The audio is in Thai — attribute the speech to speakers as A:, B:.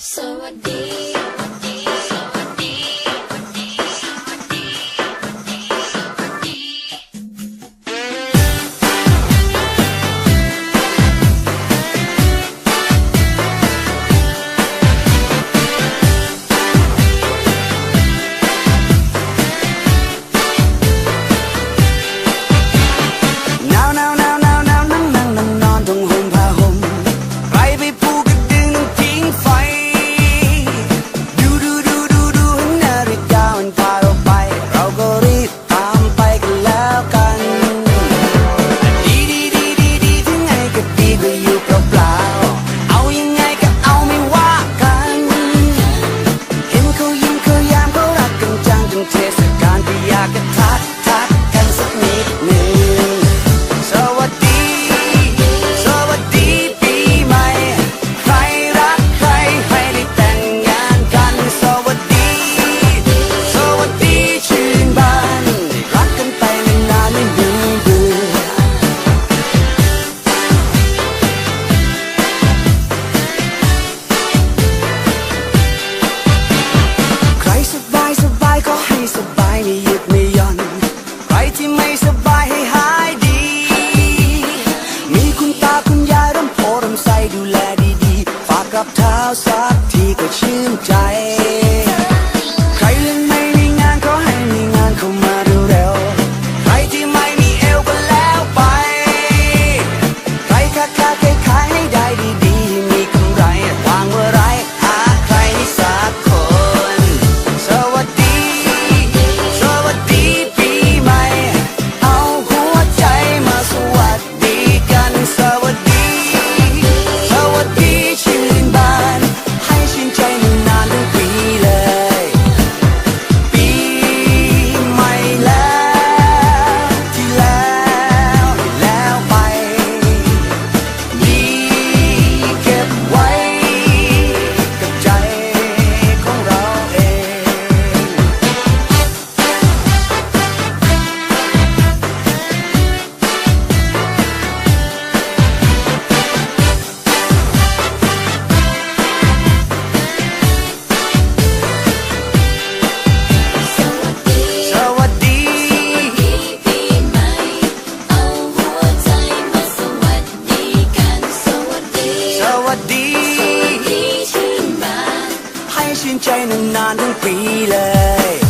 A: So I did. ส
B: บายไม่หยุดไม่ย่อน ใครที่ไม่สบายให้หายดี มีคุณตาคุณยายรำโพรำใสดูแลดีๆ ฝากกับเท้าสักทีก็ชื่นใจ ชื่นใจนานๆทั้งปีเลย